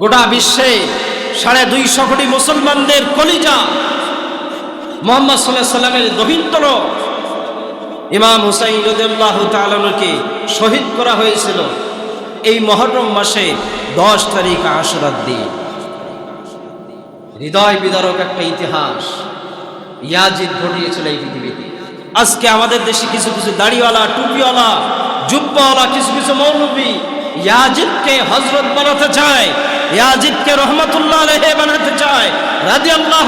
গোটা বিশ্বে সাড়ে দুইশো কোটি মুসলমানদের কলিজা। মোহাম্মদ সাল্লাহ সাল্লামের দহিন্তর ইমাম হুসাইন রদুল্লাহ তালনকে শহীদ করা হয়েছিল এই মহরম মাসে দশ তারিখ আশুরার দিন। হৃদয় বিদারক একটা ইতিহাস ইয়াজিদ ঘটিয়েছিল এই পৃথিবীতে। আজকে আমাদের দেশে কিছু কিছু দাড়িওয়ালা, টুপিওয়ালা, জুব্বাওয়ালা, কিছু কিছু মৌলবী ইয়াজিদকে হজরত বানাতে চায়, ইয়াজিদকে রহমতুল্লাহ রেহে বানাতে চায় রাজি আল্লাহ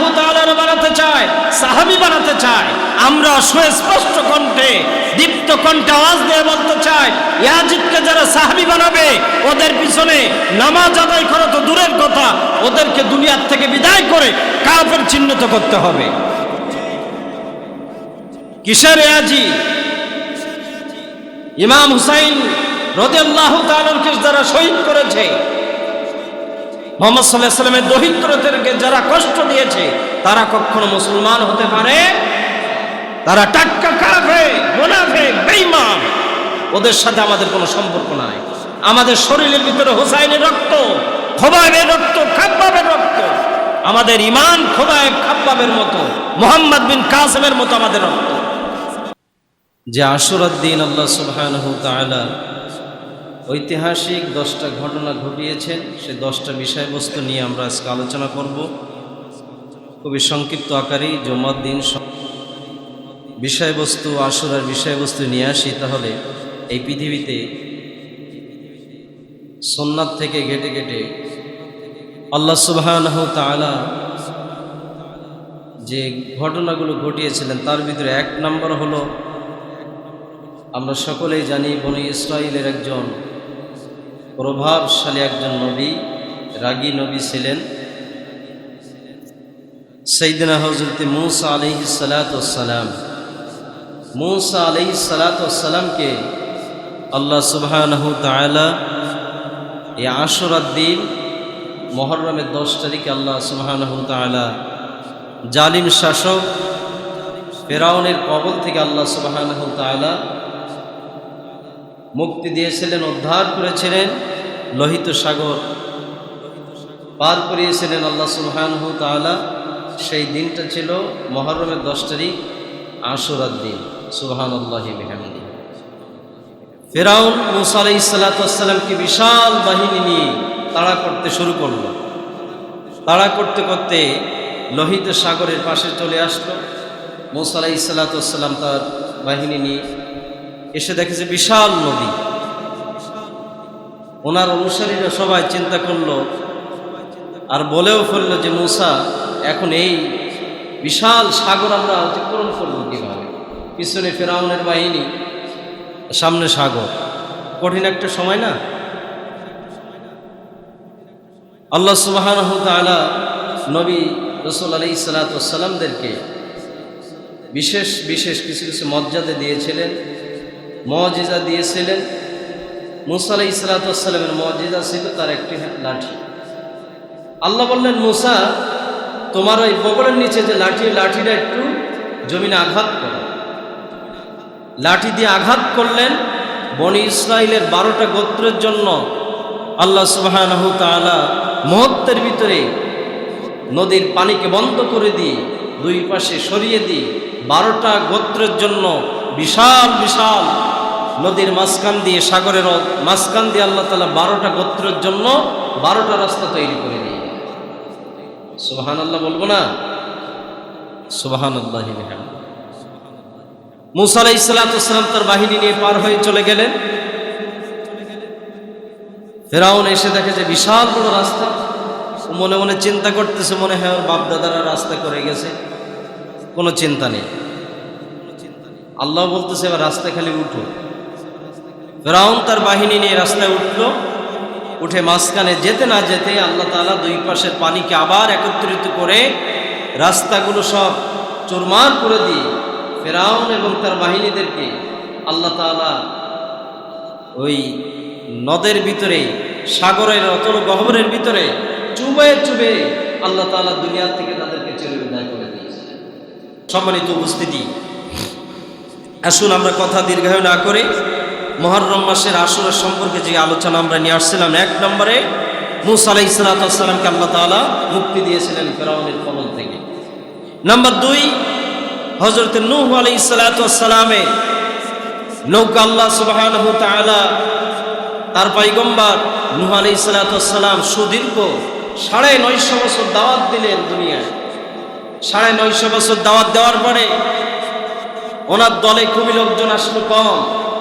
বানাতে চায়, সাহাবি বানাতে চায়। আমরা সুস্পষ্ট কণ্ঠে, দীপ্ত কণ্ঠে আওয়াজ দিয়ে বলতে চাই, ইয়াজিদকে যারা সাহাবি বানাবে, ওদের পিছনে নামাজ আদায় করা তো দূরের কথা, ওদেরকে দুনিয়ার থেকে বিদায় করে কাফের চিহ্নিত করতে হবে। কিসের ইয়াজি ইমাম হুসাইন রদিয়াল্লাহ তাআলাকে যারা শহীদ করেছে, মোহাম্মদ সাল্লাহ সাল্লামের দহিত্রদেরকে যারা কষ্ট দিয়েছে, তারা কখনো মুসলমান হতে পারে? তারা টাক্কা কাফে মোনাফে বেঈমান। ওদের সাথে আমাদের কোনো সম্পর্ক নাই। আমাদের শরীরের ভিতরে হোসাইনের রক্ত খোবাইবের রক্ত, খাব্বাবের রক্ত, আমাদের ইমান খোবাইব খাব্বাবের মতো, মোহাম্মদ বিন কাসেমের মতো আমাদের রক্ত। যে আশুরার আল্লাহ সুবহানাহু তাআলা ঐতিহাসিক দশটা ঘটনা ঘটিয়েছেন সে দশটা বিষয়বস্তু নিয়ে আমরা আজকে আলোচনা করব। খুবই সংক্ষিপ্ত আকারেই জমার দিন বিষয়বস্তু আসরার বিষয়বস্তু নিয়ে আসি তাহলে। এই পৃথিবীতে সোননাথ থেকে ঘেটে ঘেটে আল্লাহ সুবাহ যে ঘটনাগুলো ঘটিয়েছিলেন, তার ভিতরে এক নম্বর হলো, আমরা সকলেই জানি বনি ইসরায়েলের একজন প্রভাবশালী একজন নবী, রাগী নবী ছিলেন। সৈদিনা হজরত মুসা আলহি সালাতাম মুসা আলহি সালাতামকে আল্লাহ সুবাহ এই আশুরার দিন, মহরমের দশ তারিখে আল্লাহ সুবাহ জালিম শাসক ফেরাউনের কবল থেকে আল্লাহ সুবাহ মুক্তি দিয়েছিলেন, উদ্ধার করেছিলেন। লোহিত সাগর পার করিয়েছিলেন আল্লাহ সুবহান তালা সেই দিনটা ছিল মহরমের দশ তারিখ, আশুরার দিন। সুলহান আল্লাহি মেহামদি ফেরাউন মুসা আলাই বিশাল বাহিনী নিয়ে তাড়া করতে শুরু করল। তাড়া করতে করতে লোহিত সাগরের পাশে চলে আসলো। মুসা আলাই তার বাহিনী নিয়ে। এসে দেখেছে বিশাল নদী। ওনার অনুসারীরা সবাই চিন্তা করল আর বলেও ফেলল যে, মুসা, এখন এই বিশাল সাগর আমরা অতিক্রম করব কীভাবে? পিছনে ফেরাউনের বাহিনী, সামনে সাগর। কঠিন একটা সময় না? আল্লাহ সুবাহান তালা নবী রসুল আলি সালাতামদেরকে বিশেষ বিশেষ কিছু কিছু মর্যাদা দিয়েছিলেন মজিজা দিয়েছিলেন। মুসা আলাই মজিজা ছিল তার একটি লাঠি। আল্লাহ বললেন, মুসা, তোমার ওই বগলের নিচে যে লাঠি, লাঠিটা একটু জমিনে আঘাত করো। লাঠি দিয়ে আঘাত করলেন বনি ইসরায়েলের বারোটা গোত্রের জন্য। আল্লাহ সুবাহ মুহূর্তের ভিতরে নদীর পানিকে বন্ধ করে দিয়ে, দুই পাশে সরিয়ে দিয়ে বারোটা গোত্রের জন্য বিশাল বিশাল নদীর মাঝখান দিয়ে, সাগরের মাঝখান দিয়ে আল্লাহ তালা বারোটা গোত্রের জন্য বারোটা রাস্তা তৈরি করে দিয়ে সুবাহান আল্লাহ বলব না? সুবাহান আল্লাহ মুসা আলাই তার বাহিনী নিয়ে পার হয়ে চলে গেলেন। ফেরাউন এসে দেখে যে বিশাল বড় রাস্তা। মনে মনে চিন্তা করতেছে, মনে হয় ওর বাপদাদারা রাস্তা করে গেছে। কোনো চিন্তা নেই। আল্লাহ বলতেছে, এবার রাস্তা খালি উঠো। ফেরাউন তার বাহিনী নিয়ে রাস্তায় উঠল। উঠে মাঝখানে যেতে না যেতে আল্লাহ তালা দুই পাশের পানিকে আবার একত্রিত করে রাস্তাগুলো সব চুরমার করে দিয়ে ফেরাউন এবং তার বাহিনীদেরকে আল্লাহ তালা ওই নদের ভিতরে, সাগরের অতল গহবরের ভিতরে চুবে চুবে আল্লাহ তালা দুনিয়ার থেকে তাদেরকে চলে বিদায় করে দিয়েছে। সম্মানিত উপস্থিতি, আসুন আমরা কথা দীর্ঘায়ু না করে মহরম মাসের আসরের সম্পর্কে যে আলোচনা আমরা নিয়ে আসছিলাম, এক নম্বরে মুসা আলাই আল্লাহ তাআলা মুক্তি দিয়েছিলেন ফেরাউনের কবল থেকে। নাম্বার দুই হজরত নূহ আলাই সালাতামের নৌকা আল্লাহ সুবাহ তার পাইগম্বার নুহ আলাই সালাতাম সুদীর্ঘ সাড়ে নয়শো বছর দাওয়াত দিলেন দুনিয়ায়। সাড়ে নয়শো বছর দাওয়াত দেওয়ার পরে ওনার দলে খুবই লোকজন আসলো কম।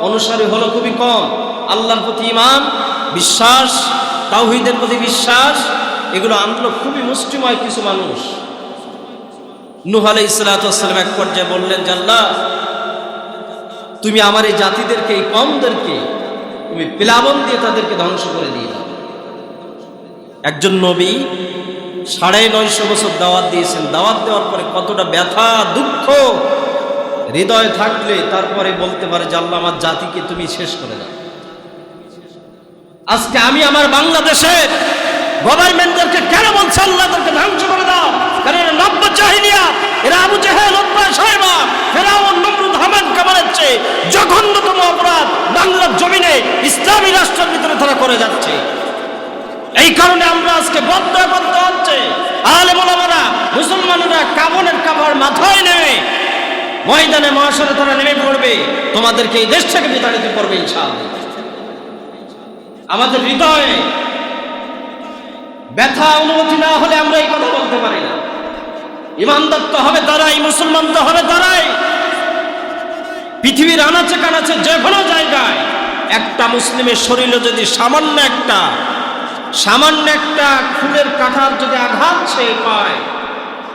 অনুসারী হলো খুবই কম। আল্লাহর প্রতি ইমান বিশ্বাস, তাওহিদের প্রতি বিশ্বাস, এগুলো আনলো খুবই মুষ্টিময় কিছু মানুষ। নুহ আলাই ইসলাতাম এক পর্যায়ে বললেন যে আল্লাহ তুমি আমার এই জাতিদেরকে, এই কমদেরকে, তুমি প্লাবন দিয়ে তাদেরকে ধ্বংস করে দিয়ে দাও। একজন নবী সাড়ে নয়শো বছর দাওয়াত দিয়েছেন। দাওয়াত দেওয়ার পরে কতটা ব্যথা, দুঃখ হৃদয়ে থাকলে তারপরে বলতে পারে যে আল্লাহ আমার জাতিকে তুমি শেষ করে দাও। আজকে আমি আমার বাংলাদেশের গভর্নমেন্টদেরকে কেন বলছে আল্লাহ তাদেরকে ধ্বংস করে দাও? কারণ নব্য চাহিনিয়া এরা আবু জেহেল উৎপায় সাহেবা, ফেরাউন, নমরুদ, হামান কামালের জঘন্যতম অপরাধ বাংলার জমিনে ইসলামী রাষ্ট্রের ভিতরে তারা করে যাচ্ছে। এই কারণে আমরা আজকে বদ্ধ বদ্ধ হচ্ছে। আলে মোলামারা মুসলমানেরা কাবনের কাপড় মাথায় নেমে ময়দানে মহাসরে তারা নেমে পড়বে। তোমাদেরকে এই দেশ থেকে বিতাড়িত করবে ইনশাআল্লাহ। আমাদের হৃদয়ে ব্যথা অনুমতি না হলে আমরা এই কথা বলতে পারি না। ইমানদার তো হবে তারাই মুসলমান তো হবে তারাই পৃথিবীর আনাচে কানাচে যে কোনো জায়গায় একটা মুসলিমের শরীরে যদি সামান্য একটা সামান্য একটা ফুলের কাঠার যদি আঘাত সে পায়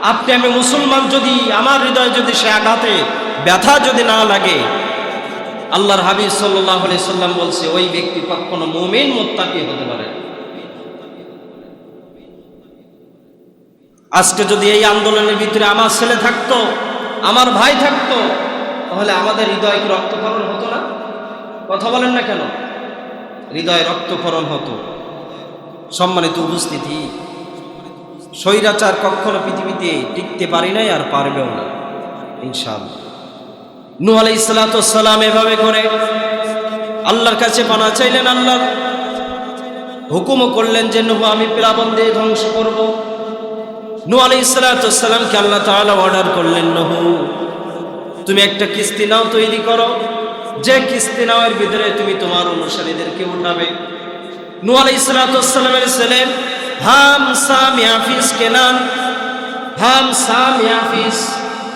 আপনি আমি মুসলমান যদি, আমার হৃদয়ে যদি সে আঘাতে, ব্যথা যদি না লাগে, আল্লাহর হাবিব সাল্লাহ সাল্লাম বলছে, ওই ব্যক্তি কখনো মোমেন, মোত্তাকি হতে পারে। আজকে যদি এই আন্দোলনের ভিতরে আমার ছেলে থাকতো, আমার ভাই থাকতো, তাহলে আমাদের হৃদয় কি রক্তক্ষরণ হতো না? কথা বলেন না কেন? হৃদয় রক্তক্ষরণ হতো। সম্মানিত উপস্থিতি স্বৈরাচার কখনো পৃথিবীতে টিকতে পারি নাই আর পারবেও না, ইনশাআল্লাহ। নু আলাই সালাম এভাবে করে আল্লাহর কাছে পানা চাইলেন, আল্লাহ হুকুমও করলেন যে, নুহু, আমি প্লাবন দিয়ে ধ্বংস করব। নু আলাই সালাতামকে আল্লাহ তাআলা অর্ডার করলেন, নহু, তুমি একটা কিস্তি নাও তৈরি করো। যে কিস্তি নাওয়ের ভিতরে তুমি তোমার অনুসারীদেরকে উঠাবে। নু আলাই সালাতামের ছেলে হাম সাম ইয়াফিস কেনান হাম সাম ইয়াফিস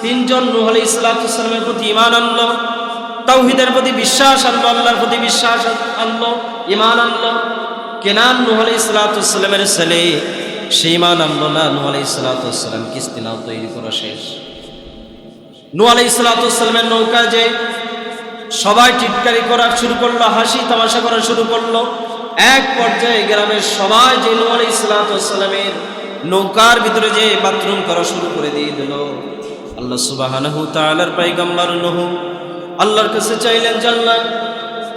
তিনজন নূহ আলাইহিস সালামের প্রতি ঈমান আনলো। তাওহীদের প্রতি বিশ্বাস আনলো, আল্লাহর প্রতি বিশ্বাস আনলো, ঈমান আনলো। কেনান নূহ আলাইহিস সালামের ছেলে। সে ঈমান আনলো না, নূহ আলাইহিস সালাম কিস্তি নাও, তৈরি করা শেষ। আলাইহিস সালামের নৌকা যে সবাই টিটকারি করা শুরু করল হাসি তামাশা করা শুরু করল। এক পর্যায়ে গ্রামের সবাই যে আলাইহিস সালামের নৌকার ভিতরে যে বাথরুম করা শুরু করে দিয়ে দিল। আল্লাহ সুবাহানাহু তাআলার পয়গম্বর নূহ আল্লাহর কাছে চাইলেন জান্নাত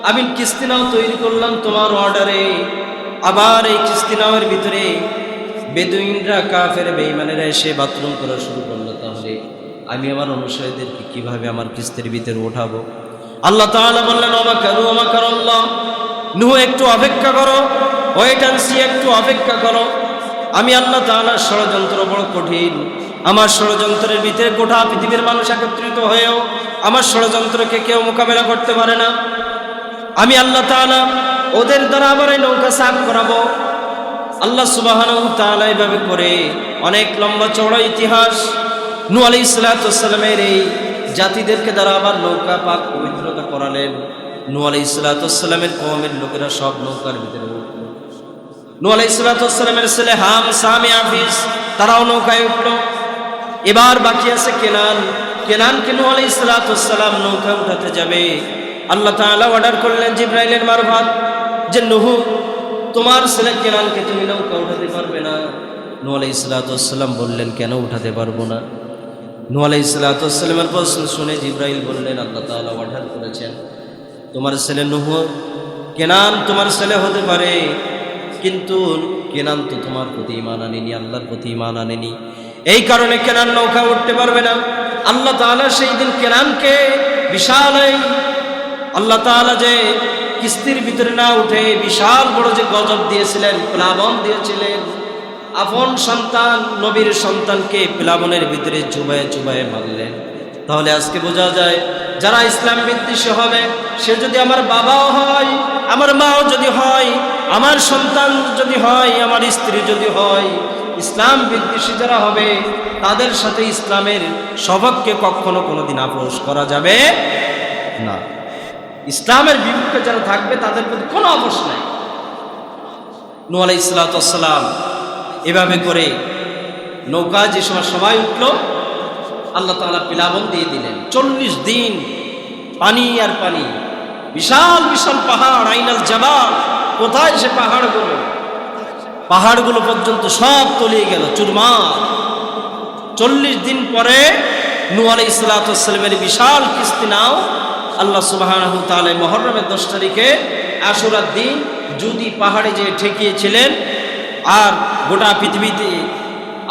আমি কিস্তি নাও তৈরি করলাম তোমার অর্ডারে। আবার এই কিস্তি নাওয়ের ভিতরে বেদুইনরা, কাফের, বেঈমানেরা এসে বাথরুম করা শুরু করল তাহলে। আমি আমার অনুসারীদেরকে কীভাবে আমার কিস্তির ভিতরে ওঠাবো আল্লাহ তাআলা বললেন অমাকারু আমাকে আল্লাহ। নুহ একটু অপেক্ষা করো ওয়েট অ্যান্ড সি একটু অপেক্ষা করো। আমি আল্লাহ তাআলার ষড়যন্ত্র বড় কঠিন। আমার ষড়যন্ত্রের ভিতরে গোটা পৃথিবীর মানুষ একত্রিত হয়েও আমার ষড়যন্ত্রকে কেউ মোকাবেলা করতে পারে না। আমি আল্লাহ তাআলা ওদের দ্বারা আবার এই নৌকা সাফ করাবো। আল্লাহ সুবাহানাহু তাআলা এভাবে করে অনেক লম্বা চওড়া ইতিহাস নূ আলাইহিস সালামের এই জাতিদেরকে দ্বারা আবার নৌকা পাক পবিত্রতা করালেন। নূ আলাইহিস সালামের কওমের লোকেরা সব নৌকার ভিতরে নূ আলাইহিস সালামের ছেলে হাম সামি আফিস তারাও নৌকায় উঠল। এবার বাকি আছে কেনান। কেনানকে নূ আলাইহিস সালাম নৌকা উঠাতে যাবে। আল্লাহ তাআলা অর্ডার করলেন জিব্রাইলের মারফত যে, নুহু, তোমার ছেলে কেনানকে তুমি নৌকা উঠাতে পারবে না। নূ আলাইহিস সালাম বললেন, কেন উঠাতে পারব না? নূ আলাইহিস সালামের প্রশ্ন শুনে জিব্রাইল বললেন, আল্লাহ তাআলা অর্ডার করেছেন। তোমার ছেলে নুহ, কেনান তোমার ছেলে হতে পারে, কিন্তু কেনান তো তোমার প্রতি ইমান আনেনি, আল্লাহর প্রতি ইমান আনেনি। এই কারণে কেনান নৌকা উঠতে পারবে না। আল্লাহ তাআলা সেই দিন কেনানকে বিশাল আল্লাহ তাআলা যে কিস্তির ভিতরে না উঠে বিশাল বড় যে গজব দিয়েছিলেন, প্লাবন দিয়েছিলেন। আপন সন্তান, নবীর সন্তানকে প্লাবনের ভিতরে চুবায়ে চুবায়ে মারলেন। তাহলে আজকে বোঝা যায় যারা ইসলাম বিদ্বেষী হবে, সে যদি আমার বাবাও হয়, আমার মাও যদি হয়, আমার সন্তান যদি হয়, আমার স্ত্রী যদি হয়, ইসলাম বিদ্বেষী যারা হবে, তাদের সাথে ইসলামের স্বভাবকে কখনো কোনোদিন আপোষ করা যাবে না। ইসলামের বিপক্ষে যারা থাকবে, তাদের প্রতি কোনো আপোষ নাই। নু আলাই ইসলাতাম এভাবে করে নৌকা যে সময় সবাই উঠল আল্লাহ তালা পিলাবন দিয়ে দিলেন। চল্লিশ দিন পানি আর পানি। বিশাল বিশাল পাহাড়, আইনাল জাবাল। কোথায় সে পাহাড়গুলো? পাহাড়গুলো পর্যন্ত সব তলিয়ে গেল, চুরমার। চল্লিশ দিন পরে নু আলাই ইসলাতামের বিশাল কিস্তি নাও। আল্লাহ সুবাহ মহরমের দশ তারিখে আশুরার দিন যদি পাহাড়ে যে ঠেকিয়েছিলেন, আর গোটা পৃথিবীতে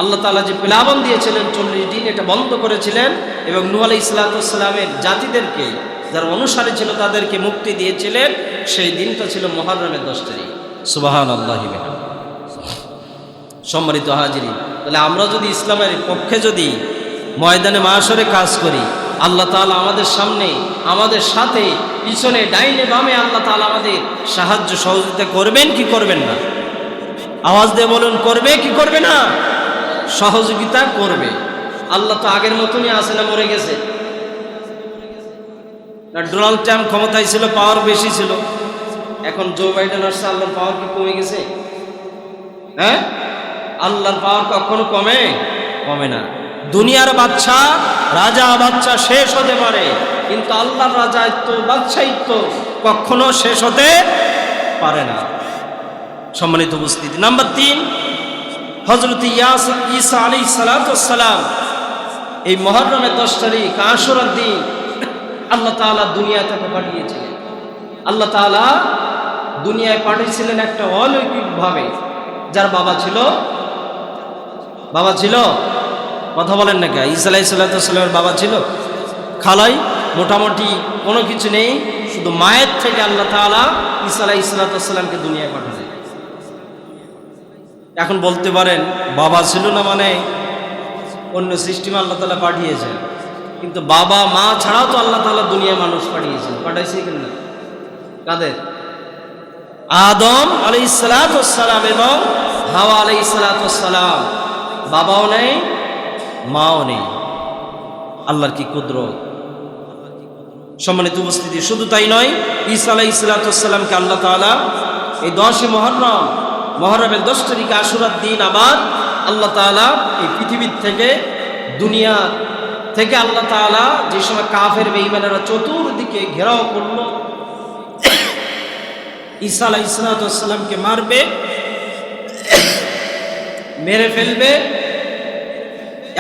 আল্লাহ তালা যে প্লাবন দিয়েছিলেন চল্লিশ দিন এটা বন্ধ করেছিলেন এবং নু আলাই ইসলাতামের জাতিদেরকে, যারা অনুসারী ছিল তাদেরকে মুক্তি দিয়েছিলেন, সেই দিনটা ছিল মহরমের দশ তারিখ। সুবাহান আল্লাহ সম্মানিত হাজিরি তাহলে আমরা যদি ইসলামের পক্ষে যদি ময়দানে মাসরে কাজ করি, আল্লাহ তালা আমাদের সামনে, আমাদের সাথে, পিছনে, ডাইনে, বামে আল্লাহ তালা আমাদের সাহায্য সহযোগিতা করবেন কি করবেন না? আওয়াজ দিয়ে বলুন, করবে কি করবে না? সহযোগিতা করবে। আল্লাহ তো আগের মতনই আসে না, মরে গেছে। ডোনাল্ড ট্রাম্প ক্ষমতায় ছিল পাওয়ার বেশি ছিল। এখন জো বাইডেন আসছে, আল্লাহর পাওয়ার কি কমে গেছে? হ্যাঁ? আল্লাহর পাওয়ার কখনো কমে? কমে না। দুনিয়ার বাচ্চা, রাজা বাচ্চা শেষ হতে পারে, কিন্তু আল্লাহর রাজায়িত্ব বাচ্চাইত্ব কখনো শেষ হতে পারে না। সম্মানিত উপস্থিতি। নাম্বার তিন হজরত ইয়াস ইসা আলী সালাতাম এই মহরমের দশ তারিখ, আশুরার দিন, আল্লাহ তালা দুনিয়া থেকে পাঠিয়েছিলেন। আল্লাহ তালা দুনিয়ায় পাঠিয়েছিলেন একটা অলৌকিকভাবে যার বাবা ছিল বাবা ছিল, কথা বলেন না কে ইসা আলাই সাল্লামের বাবা ছিল। খালাই, মোটামুটি কোনো কিছু নেই, শুধু মায়ের থেকে আল্লাহ তালা ইসা আলাই ইসলাতামকে দুনিয়ায় পাঠালেন এখন বলতে পারেন, বাবা ছিল না মানে অন্য সিস্টেম আল্লাহ তালা পাঠিয়েছেন। কিন্তু বাবা, মা ছাড়াও তো আল্লাহ তালা দুনিয়া মানুষ পাঠিয়েছেন। পাঠাইছে কেন কাদের? আদম আলি সালাম এবং হাওয়া আলি সালাম। বাবাও নেই, মাও নেই। আল্লাহর কি কুদ্র সম্মানিত উপস্থিতি, শুধু তাই নয়, ঈসা আলাই ইসলাতামকে আল্লাহ তালা এই দশে মহরম মহরমের দশ তারিখে আশুরার দিন আবার আল্লাহ তালা এই পৃথিবীর থেকে, দুনিয়া থেকে আল্লাহ তালা যে সময় কাফের বেইমানেরা চতুর্দিকে ঘেরাও করল, ঈসা আলাহ ইসলাতামকে মারবে, মেরে ফেলবে,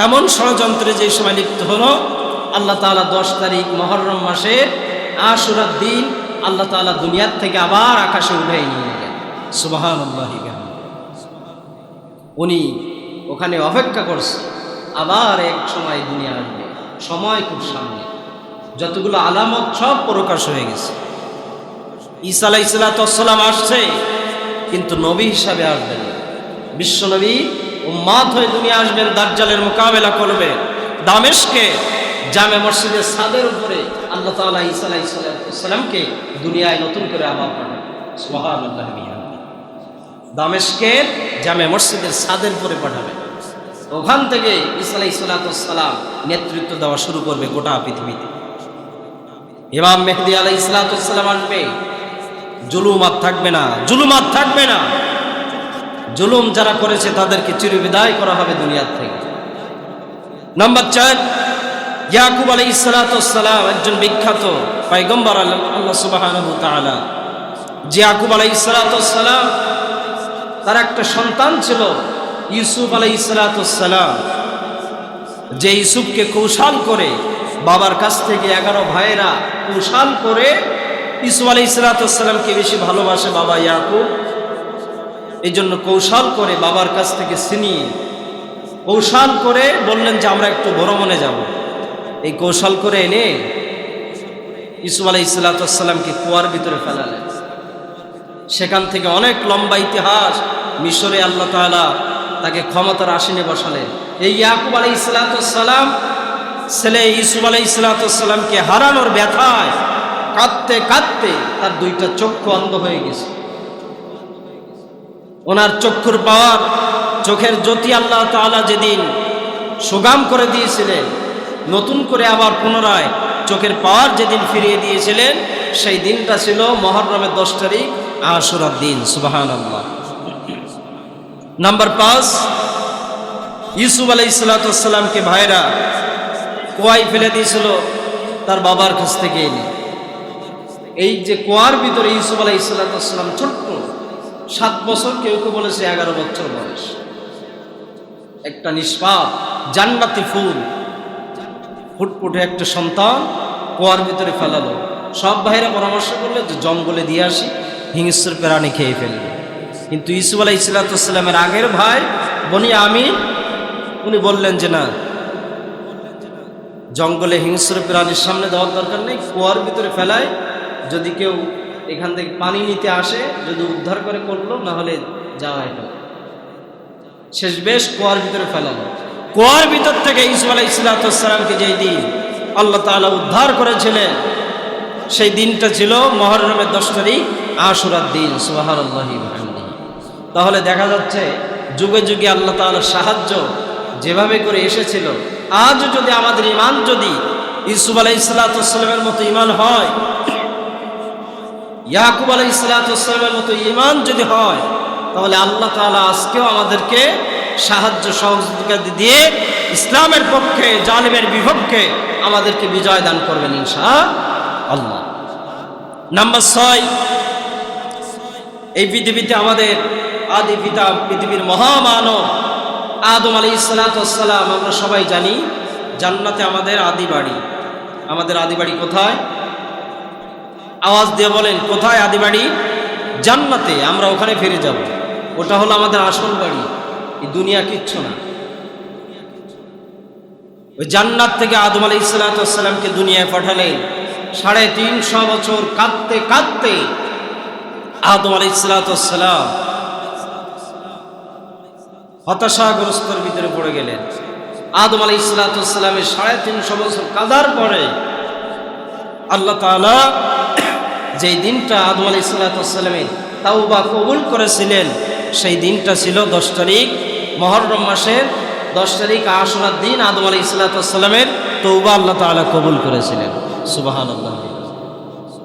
এমন ষড়যন্ত্রে যে সময় লিপ্ত হলো, আল্লাহ তালা দশ তারিখ মহরম মাসে আশুরার দিন আল্লাহ তালা দুনিয়ার থেকে আবার আকাশে উঠে নিয়ে সুবাহান উনি ওখানে অপেক্ষা করছে, আবার এক সময় দুনিয়া আসবে, সময় খুব সামনে। যতগুলো আলামত সব প্রকাশ হয়ে গেছে। ঈসা আলাহ ইসলাতাম আসছে, কিন্তু নবী হিসাবে আসবেন বিশ্বনবী উম্মাদ হয়ে দুনিয়া আসবেন, দাজ্জালের মোকাবেলা করবে। দামেশকে জামে মসজিদের সাদের উপরে আল্লাহ তালা ঈসা আলাহ ইসলামকে দুনিয়ায় নতুন করে আবার পাঠান সোহান দামেশকের জামে মসজিদের সাদের উপরে পাঠাবে। ওখান থেকে ঈসা আলাহ ইসলাতাম নেতৃত্ব দেওয়া শুরু করবে গোটা পৃথিবীতে। ইমাম মেহদি আলাই ইসলাতাম আসবে। জুলুমাত থাকবে না, জুলুমাত থাকবে না। জুলুম যারা করেছে তাদেরকে চিরবিদায় করা হবে দুনিয়ার থেকে। নাম্বার চার, ইয়াকুব আলী ইসালাতাম একজন বিখ্যাত পাইগম্বর আল্লাহ সুবাহ যে ইয়াকুব আলাই ইসালাতাম তার একটা সন্তান ছিল ইউসুফ আলাই ইসালাতাম যে ইউসুফকে কৌশল করে বাবার কাছ থেকে এগারো ভাইয়েরা কৌশল করে ইসু আলি ইসলাতামকে বেশি ভালোবাসে বাবা ইয়াকুব। এই জন্য কৌশল করে বাবার কাছ থেকে ছিনিয়ে কৌশল করে বললেন যে আমরা একটু মনে যাব। এই কৌশল করে এনে ইসু আলাই ইসলাতামকে কুয়ার ভিতরে ফেলালেন। সেখান থেকে অনেক লম্বা ইতিহাস মিশরে আল্লাহ তাআলা তাকে ক্ষমতার আসীনে বসালেন এই ইয়াকুব আলাই ইসলাতাম ছেলে ইসুফ আলাই ইসলাতামকে হারানোর ব্যথায় কাঁদতে কাঁদতে তার দুইটা চক্ষু অন্ধ হয়ে গেছে। ওনার চক্ষুর পাওয়ার, চোখের জ্যোতি আল্লাহ তাআলা যেদিন সুগাম করে দিয়েছিলেন, নতুন করে আবার পুনরায় চোখের পাওয়ার যেদিন ফিরিয়ে দিয়েছিলেন, সেই দিনটা ছিল মহরমের দশ তারিখ আশুরার দিন সুবাহান নাম্বার পাঁচ, ইউসুফ আলাই ইসলাতামকে ভাইরা কুয়াই ফেলে দিয়েছিল তার বাবার কাছ থেকে এনে। এই যে কুয়ার ভিতরে ইউসুফ আলাই ইসলাতাম ছোট্ট, সাত বছর কেউ কেউ বলেছে এগারো বছর বয়স। একটা নিষ্পাপ, জান্নাতি ফুল, ফুটফুটে একটা সন্তান কুয়ার ভিতরে ফেলালো। সব ভাইরা পরামর্শ করল যে জঙ্গলে দিয়ে আসি। হিংস্র প্রাণী খেয়ে ফেলবে। কিন্তু ইসুফ আলাহ ইসলাতামের আগের ভাই বনি আমি উনি বললেন যে না, জঙ্গলে হিংস্র প্রাণীর সামনে দেওয়ার দরকার নেই, কুয়ার ভিতরে ফেলায়, যদি কেউ এখান থেকে পানি নিতে আসে, যদি উদ্ধার করে করল, না হলে যাওয়া এটা। শেষ বেশ কুয়ার ভিতরে ফেলালো। কুয়ার ভিতর থেকে ইসুফ আলাহ ইসলাতামকে যেই দিন আল্লাহ তাআলা উদ্ধার করেছিলেন সেই দিনটা ছিল মহরমের দশ তারিখ, আশুরার দিন সুবাহার তাহলে দেখা যাচ্ছে, যুগে যুগে আল্লাহ তাআলার সাহায্য যেভাবে করে এসেছিল, আজও যদি আমাদের ইমান যদি ইসুফ আলাই ইসলাতামের মতো ইমান হয়, ইয়াকুব আলাই ইসলাতামের মতো ইমান যদি হয়, তাহলে আল্লাহ তাআলা আজকেও আমাদেরকে সাহায্য সহযোগিতা দিয়ে ইসলামের পক্ষে, জালিমের বিপক্ষে আমাদেরকে বিজয় দান করবেন ইনশা আল্লাহ। নাম্বার ছয়, এই পৃথিবীতে আমাদের আদি পিতা পৃথিবীর মহামানব আদম আলী ইসালাতাম আমরা সবাই জানি জান্নাতে আমাদের আদি বাড়ি। আমাদের আদি বাড়ি কোথায়? আওয়াজ দিয়ে বলেন, কোথায় আদি বাড়ি? জান্নাতে, আমরা ওখানে ফিরে যাব। ওটা হলো আমাদের আসল বাড়ি। এই দুনিয়া কিচ্ছু না। ওই জান্নাত থেকে আদম আলী ইসালাতামকে দুনিয়ায় পাঠালেন। সাড়ে তিনশো বছর কাঁদতে কাঁদতে আদম আলী ইসালাতাম হতাশাগ্রস্তর ভিতরে পড়ে গেলেন। আদম আলী ইসলাতামের সাড়ে তিনশো বছর কাদার পরে আল্লাহ তালা যেই দিনটা আদম আলী ইসলাতামের তাও বা কবুল করেছিলেন, সেই দিনটা ছিল দশ তারিখ মহরম মাসের দশ তারিখ আশুরার দিন আদম আলী ইসলাতামের তৌবা আল্লাহ তালা কবুল করেছিলেন। সুবাহান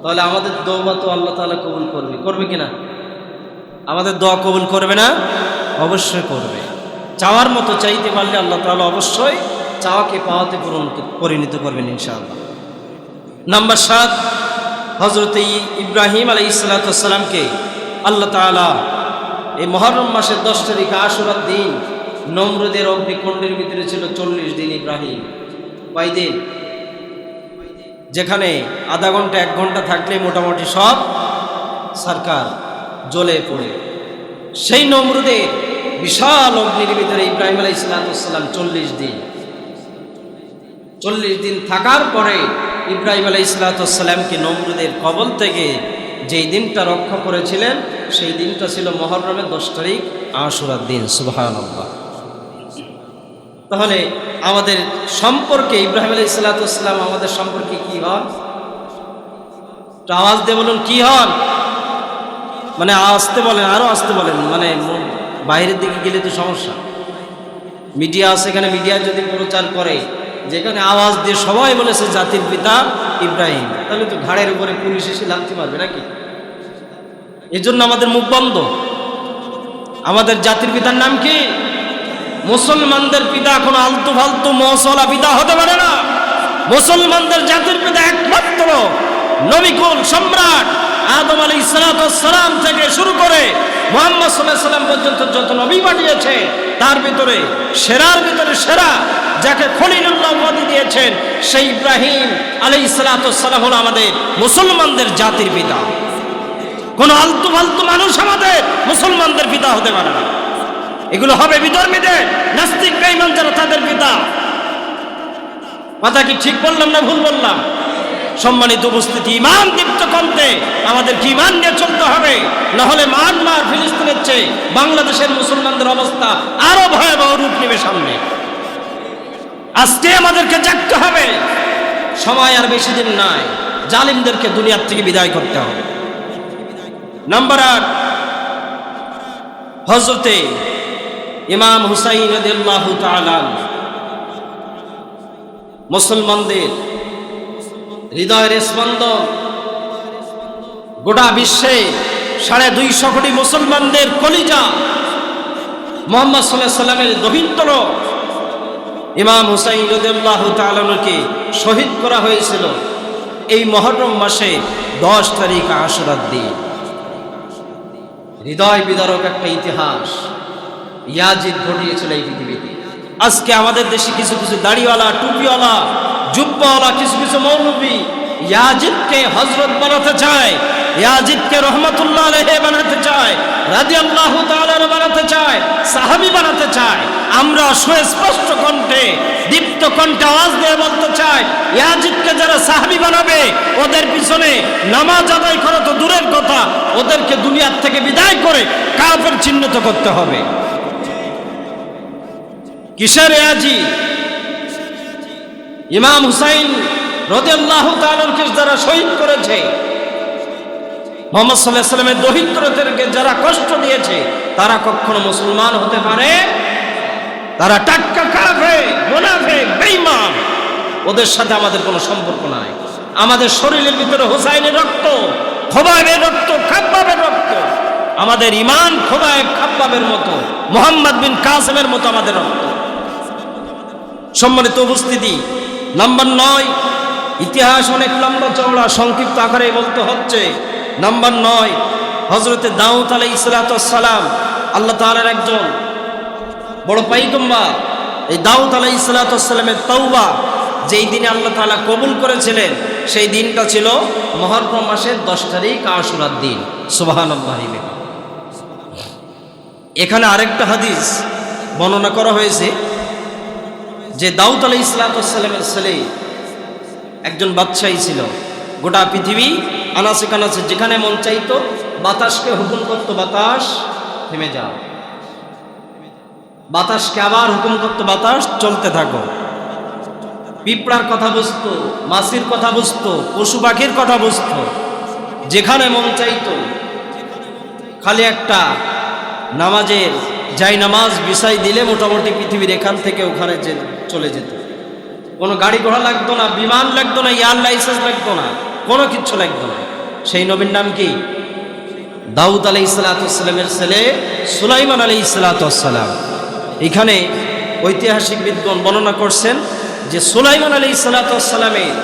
তাহলে আমাদের দৌবা তো আল্লাহ তালা কবুল করবে। করবে কিনা আমাদের দোয়া কবুল করবে না? অবশ্যই করবে। চাওয়ার মতো চাইতে পারলে আল্লাহ তালা অবশ্যই চাওয়াকে পাওয়াতে পরিণত করবেন ইনশাআল্লাহ। নাম্বার সাত হজরত ইব্রাহিম আলাই ইসালাতামকে আল্লাহ তালা এই মহরম মাসের দশ তারিখ আশুরার দিন নমরুদের অগ্নিকুণ্ডের ভিতরে ছিল চল্লিশ দিন ইব্রাহিম। কয় যেখানে আধা ঘণ্টা, এক ঘণ্টা থাকলে মোটামুটি সব সরকার জ্বলে পড়ে। সেই নমরুদের বিশাল অগ্নির ভিতরে ইব্রাহিম আলাই ইসলাতাম চল্লিশ দিন। চল্লিশ দিন থাকার পরে ইব্রাহিম আলাই ইসলাতামকে নমরুদের কবল থেকে যেই দিনটা রক্ষা করেছিলেন, সেই দিনটা ছিল মহরমের দশ তারিখ আশুরার দিন সুবাহান তাহলে আমাদের সম্পর্কে ইব্রাহিম আলাই ইসলাতাম আমাদের সম্পর্কে কি হন? আওয়াজ দিয়ে বলুন, কি হন? মানে আসতে বলেন আরও আসতে বলেন। মানে বাইরের দিকে গেলে তো সমস্যা। মিডিয়া আছে, এখানে মিডিয়া যদি প্রচার করে, যেখানে আওয়াজ দিয়ে সবাই বলেছে জাতির পিতা ইব্রাহিম, তাহলে তো ঘাড়ের উপরে পুলিশ এসে লাগতে পারবে নাকি? এজন্য আমাদের মুখ বন্ধ। আমাদের জাতির পিতার নাম কি? মুসলমানদের পিতা এখন আলতু ফালতু মসলা পিতা হতে পারে না। মুসলমানদের জাতির পিতা একমাত্র নবিকুল সম্রাট আদম আলী সালাম থেকে শুরু করে মোহাম্মদ সাল্লাহ সাল্লাম পর্যন্ত যত নবী পাঠিয়েছে, তার ভিতরে সেরার ভিতরে সেরা যাকে খলিলুল্লাহ উপাধি দিয়েছেন, সেই ইব্রাহিম আলী সালাম হলো আমাদের মুসলমানদের জাতির পিতা। কোন আলতু ফালতু মানুষ আমাদের মুসলমানদের পিতা হতে পারে না। এগুলো হবে বিধর্মীদের নাস্তিক বেঈমান যারা তাদের পিতা। কথা কি ঠিক বললাম না ভুল বললাম? সম্মানিত উপস্থিতি ইমান দীপ্ত কণ্ঠে আমাদেরকে ইমান নিয়ে চলতে হবে? না হলে মায়ানমার, ফিলিস্তিনের চেয়ে বাংলাদেশের মুসলমানদের অবস্থা আরও ভয়াবহ রূপ নেবে সামনে। আজকে আমাদেরকে জাগতে হবে। সময় আর বেশি দিন নাই। জালিমদেরকে দুনিয়ার থেকে বিদায় করতে হবে। নাম্বার আট হজরতে ইমাম হুসাইন মুসলমানদের হৃদয়ের স্পন্দন। গোটা বিশ্বে সাড়ে দুইশো কোটি মুসলমানদের কলিজা। মোহাম্মদ সাল্লাহ সাল্লামের দহিন্তর ইমাম হুসাইন তালকে শহীদ করা হয়েছিল এই মহরম মাসে দশ তারিখ আশুরার দিন। হৃদয় বিদারক একটা ইতিহাস। ইয়াজিদ ঘটিয়েছিল এই পৃথিবীতে। আজকে আমাদের দেশে কিছু কিছু দাড়িওয়ালা, টুপিওয়ালা, জুব্বাওয়ালা, কিছু কিছু মৌলবী ইয়াজিদকে হজরত বানাতে চায়, ইয়াজিদকে রহমতুল্লাহ আলহে বানাতে চায় রাজি আল্লাহ বানাতে চায়, সাহাবি বানাতে চায়। আমরা সুস্পষ্ট কণ্ঠে, দীপ্ত কণ্ঠে আওয়াজ দিয়ে বলতে চাই, ইয়াজিদকে যারা সাহাবি বানাবে, ওদের পিছনে নামাজ আদায় করা তো দূরের কথা, ওদেরকে দুনিয়ার থেকে বিদায় করে কাফের চিহ্নিত করতে হবে। কিসের আজি ইমাম হুসাইন রদিয়াল্লাহু তাআলাকে যারা শহীদ করেছে, মোহাম্মদ সাল্লাহ সাল্লামের দরিদ্রদেরকে যারা কষ্ট দিয়েছে, তারা কখনো মুসলমান হতে পারে? তারা টাক্কা কাফে মোনাফে, বেঈমান। ওদের সাথে আমাদের কোনো সম্পর্ক নাই। আমাদের শরীরের ভিতরে হোসাইনের রক্ত খোবাইবের রক্ত, খাব্বাবের রক্ত। আমাদের ইমান খোবাইব খাব্বাবের মতো, মোহাম্মদ বিন কাসেমের মতো আমাদের রক্ত। সম্মানিত উপস্থিতি। নাম্বার নয়, ইতিহাস অনেক লম্বা চওড়া, সংক্ষিপ্ত আকারে বলতে হচ্ছে। নাম্বার নয় হজরতে দাউদ আলাই ইসলাতাম আল্লাহ তালার একজন বড় পাইকম্বা এই দাউদ আলাই ইসলাতামের তৌবা যেই দিনে আল্লাহ তালা কবুল করেছিলেন, সেই দিনটা ছিল মহরম মাসের দশ তারিখ আশুরার দিন। সুবাহান এখানে আরেকটা হাদিস বর্ণনা করা হয়েছে। যে দাউদ আলাই ইসলাতামের ছেলে একজন বাদশাহী ছিল। গোটা পৃথিবী আনাসে কানাসে যেখানে মন চাইত, বাতাসকে হুকুম করতো, বাতাস থেমে যাও। বাতাসকে আবার হুকুম করতো, বাতাস চলতে থাকো। পিঁপড়ার কথা বুঝতো মাসির কথা বুঝতো, পশু পাখির কথা বুঝতো, যেখানে মন চাইতো, খালি একটা নামাজের, যাই নামাজ বিষয় দিলে মোটামুটি পৃথিবীর এখান থেকে ওখানে যে চলে যেত। কোনো গাড়ি ঘোড়া লাগতো না, বিমান লাগতো না ইয়ার লাইসেন্স লাগতো না, কোনো কিচ্ছু লাগতো না। সেই নবীর নাম কি? দাউদ আলি ইসালাতামের ছেলে সুলাইমান আলী ইসালাতাম এখানে ঐতিহাসিক বিদ্বান বর্ণনা করছেন যে সুলাইমান আলী ইসালাতামের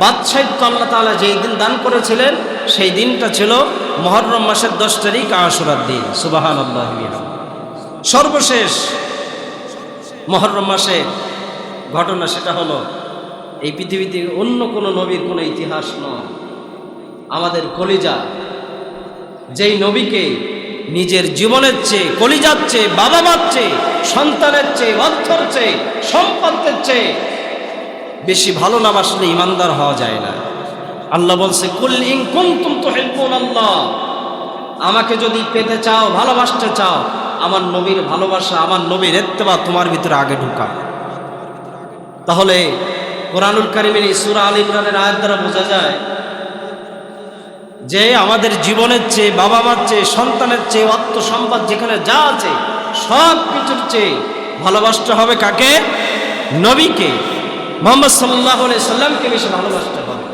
বাদশাহিত্য আল্লাহ তালা যেই দিন দান করেছিলেন, সেই দিনটা ছিল মহরম মাসের দশ তারিখ আশুরার দিন। সুবাহান আল্লাহ সর্বশেষ মহরম মাসের ঘটনা সেটা হলো, এই পৃথিবীতে অন্য কোনো নবীর কোনো ইতিহাস নয়। আমাদের কলিজা, যেই নবীকে নিজের জীবনের চেয়ে, কলিজার চেয়ে বাবা মার চেয়ে, সন্তানের চেয়ে, অর্থর চেয়ে সম্পদের চেয়ে বেশি ভালো না বাসলে ইমানদার হওয়া যায় না। আল্লাহ বলছে, কুল কুনতুম তুহিব্বুন আল্লাহ আমাকে যদি পেতে চাও, ভালোবাসতে চাও আমার নবীর ভালোবাসা, আমার নবীর এত্তেবা তোমার ভিতরে আগে ঢুকা তাহলে কোরআনুল কারিমের এই সুরা আল ইমরানের আয়াত দ্বারা বোঝা যায় যে আমাদের জীবনের চেয়ে বাবা মার চেয়ে, সন্তানের চেয়ে অর্থ সম্পদ যেখানে যা আছে, সব কিছুর চেয়ে ভালোবাসতে হবে কাকে? নবীকে। মোহাম্মদ সাল্লাহ সাল্লামকে বেশি ভালোবাসতে হবে।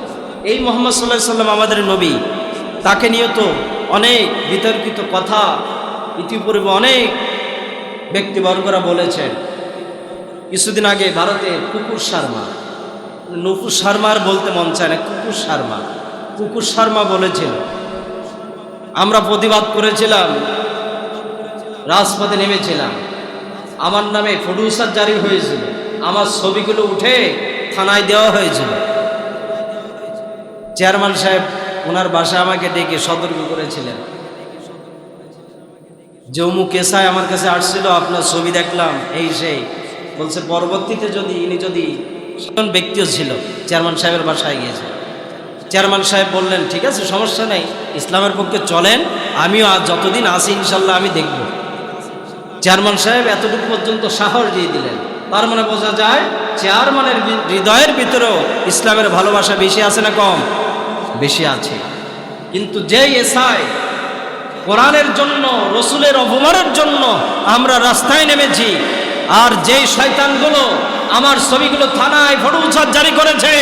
এই মোহাম্মদ সাল্লাহ সাল্লাম আমাদের নবী। তাকে নিয়ে তো অনেক বিতর্কিত কথা ইতিপূর্বে অনেক ব্যক্তিবর্গরা বলেছেন, কিছুদিন আগে ভারতে কুকুর শর্মা নুপুর শর্মার বলতে মন চায় না, কুকুর শর্মা কুকুর শর্মা বলেছিল আমরা প্রতিবাদ করেছিলাম, রাজপথে নেমেছিলাম, আমার নামে প্রডিউসার জারি হয়েছিল, আমার ছবিগুলো উঠে থানায় দেওয়া হয়েছিল। চেয়ারম্যান সাহেব, ওনার বাসা আমাকে ডেকে সতর্ক করেছিলেন। জম্মু কেসায় আমার কাছে আসছিল, আপনার ছবি দেখলাম, এই সেই। বলছে, পরবর্তীতে যদি ইনি যদি সেজন ব্যক্তিও ছিল, চেয়ারম্যান সাহেবের বাসায় গিয়েছে। চেয়ারম্যান সাহেব বললেন, ঠিক আছে, সমস্যা নেই, ইসলামের পক্ষে চলেন, আমিও যতদিন আসি ইনশাল্লাহ আমি দেখব। চেয়ারম্যান সাহেব এতটুকু পর্যন্ত সাহস দিয়ে দিলেন। তার মানে বোঝা যায়, চেয়ারম্যানের হৃদয়ের ভিতরেও ইসলামের ভালোবাসা বেশি আছে না কম? বেশি আছে। কিন্তু যেই এসআই কোরআনের জন্য, রসুলের অপমানের জন্য আমরা রাস্তায় নেমেছি। আর যেই শয়তানগুলো আমার ছবিগুলো থানায় ফটো উচ্ছাদ জারি করেছে,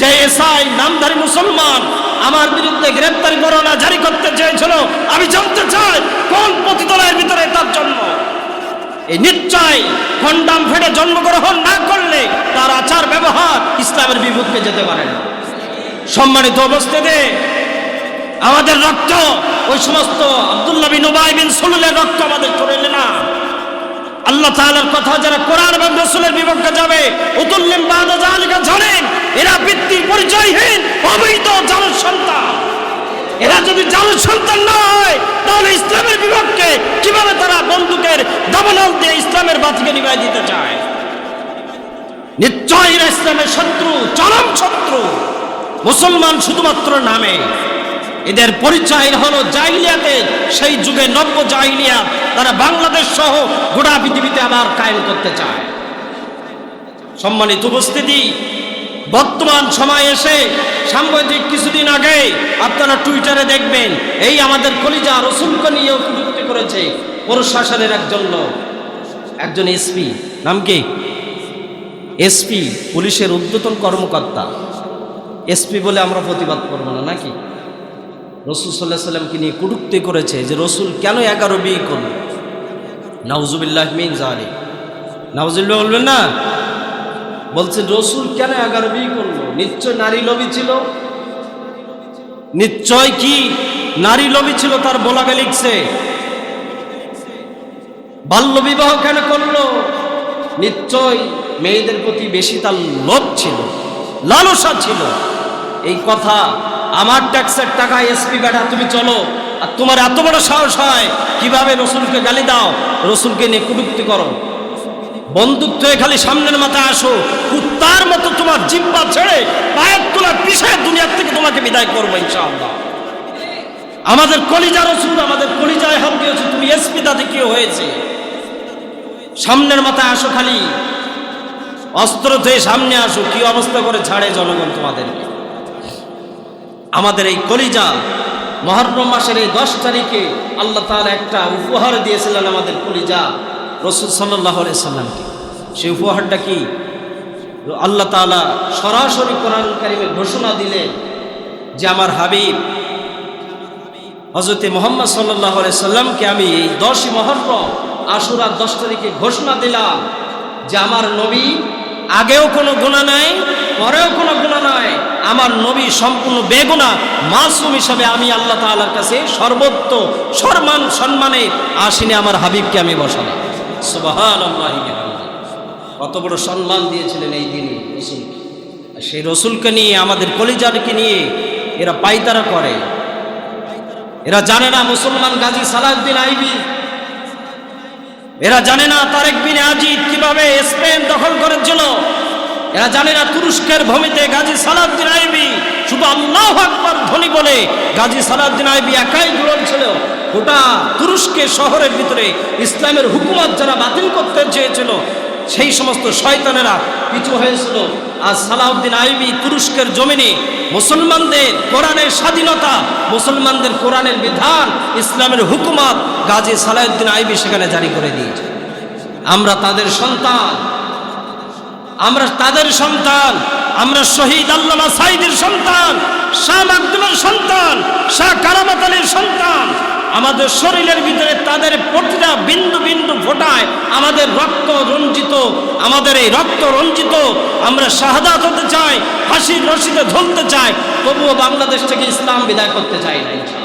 যে এসআই নামধারী মুসলমান আমার বিরুদ্ধে গ্রেপ্তারি পরোয়ানা জারি করতে চেয়েছিল, আমি জানতে চাই কোন প্রতিতলার ভিতরে তার জন্য এই নিশ্চয় খন্ডাম ফেটে জন্মগ্রহণ না করলে তার আচার ব্যবহার ইসলামের বিপক্ষে যেতে পারে না। সম্মানিত অবস্থাতে আমাদের রক্ত, ওই সমস্ত আব্দুল্লাহ বিন উবাই বিন সুলুলের রক্ত আমাদের শরীরে না। আল্লাহ তাআলার কথা যারা কোরআন এবং রাসূলের বিপক্ষে যাবে, উতুল্লিম বাদা জালিকা জানেন, এরা পিতৃর পরিচয়হীন, অবৈধ জাল সন্তান। এরা যদি জাল সন্তান না হয়, তাহলে ইসলামের বিপক্ষে কীভাবে তারা বন্দুকের দাবানল দিয়ে ইসলামের বাতিকে নিভাই দিতে চায়? নিশ্চয় এরা ইসলামের শত্রু, চরম শত্রু। মুসলমান শুধুমাত্র নামে। এদের পরিচয় হলো জাইলিয়াতে, সেই যুগে নব্য জাইলিয়া, তারা বাংলাদেশ সহ গোটা পৃথিবীতে আবার কায়েম করতে চায়। সম্মানিত উপস্থিতি, বর্তমান সময় এসে সাম্প্রতিক কিছুদিন আগে আপনারা টুইটারে দেখবেন, এই আমাদের কলিজা রসুলকে নিয়েও প্রযুক্তি করেছে প্রশাসনের একজন লোক, একজন এসপি। নাম কি? এসপি, পুলিশের উদ্যতন কর্মকর্তা। এসপি বলে আমরা প্রতিবাদ করব না, নাকি? রসুল সাল্লাহ সাল্লামকে নিয়ে কুটুক্তি করেছে যে রসুল কেন এগারো বিয়ে করল? নাউজুবিল্লাহ মিন জালি নাউজুল্লাহ বলবেন না? বলছে রসুল কেন এগারো বিয়ে করল? নিশ্চয় নারী লবি ছিল? নিশ্চয় কি? নারী লবি ছিল তার বলাকে লিখছে। বাল্য বিবাহ কেন করল? নিশ্চয় মেয়েদের প্রতি বেশি তার লোভ ছিল, লালসা ছিল। এই কথা আমার ট্যাক্সের টাকা এসপি বেটা, তুমি চলো। আর তোমার এত বড় সাহস হয়, কীভাবে রসুলকে গালি দাও? রসুলকে নিয়ে কুটুক্তি করো। থেকে খালি সামনের মাথায় আসো। কুত্তার মতো তোমার জিব্বা ছেড়ে পায়ের তোলা পিছায় দুনিয়ার থেকে তোমাকে বিদায় করব ইনশাআল্লাহ। আমাদের কলিজা রসুল, আমাদের কলিজায় হাত দিয়েছে, তুমি এসপি তাতে কি হয়েছে? সামনের মাথায় আসো খালি। অস্ত্র থেকে সামনে আসো, কি অবস্থা করে ছাড়ে জনগণ তোমাদেরকে? আমাদের এই কলিজা মহরম মাসের এই দশ তারিখে আল্লাহ তাআলা একটা উপহার দিয়েছিলেন আমাদের কলিজা রসুল সাল্লাহ সাল্লামকে। সেই উপহারটা কি? আল্লাহ তাআলা সরাসরি কোরআন কারিমে ঘোষণা দিলেন যে আমার হাবিব হজরতে মোহাম্মদ সাল্লাহ সাল্লামকে আমি এই দশই মহরম আশুরার দশ তারিখে ঘোষণা দিলাম যে আমার নবী আগেও কোনো গুণা নাই, পরেও কোনো গুণা নাই। আমার নবী সম্পূর্ণ বেগুনা, মাসুম হিসাবে আমি আল্লাহ তাআলার কাছে সর্বোত্ত সম্মান, সম্মানে আসিনি আমার হাবিবকে আমি বসালাম। কত বড় সম্মান দিয়েছিলেন এই দিনে সেই রসুলকে নিয়ে, আমাদের কলিজারকে নিয়ে এরা পাইতারা করে। এরা জানে না মুসলমান গাজী সালাউদ্দিন আইবি এরা জানে না তারেক বিন আজিদ কীভাবে স্পেন দখল করেছিল। এরা জানে না তুরস্কের ভূমিতে গাজী সালাউদ্দিন আইবি শুধু আল্লাহ আকবর ধ্বনি বলে গাজী সালাউদ্দিন আইবি একাই ছিল। গোটা তুরস্কের শহরের ভিতরে ইসলামের হুকুমত যারা বাতিল করতে চেয়েছিল সেই সমস্ত শয়তানেরা পিছু হয়েছিল। আর সালাউদ্দিন আইবি তুরস্কের জমিনে মুসলমানদের কোরআনের স্বাধীনতা, মুসলমানদের কোরআনের বিধান, ইসলামের হুকুমত গাজী সালাউদ্দিন আইবি সেখানে জারি করে দিয়েছে। আমরা তাদের সন্তান, আমরা তাদের সন্তান, আমরা শহীদ আল্লামা সাইদের সন্তান, শাহ মাকদুমের সন্তান, শাহ কারামাত আলীর সন্তান আমাদের শরীরের ভিতরে তাদের প্রতিটা বিন্দু বিন্দু ফোটায়, আমাদের রক্ত রঞ্জিত, আমাদের এই রক্ত রঞ্জিত আমরা শাহাদাত হতে চাই, হাসির রশিতে ধরতে চাই, তবুও বাংলাদেশ থেকে ইসলাম বিদায় করতে চাই না।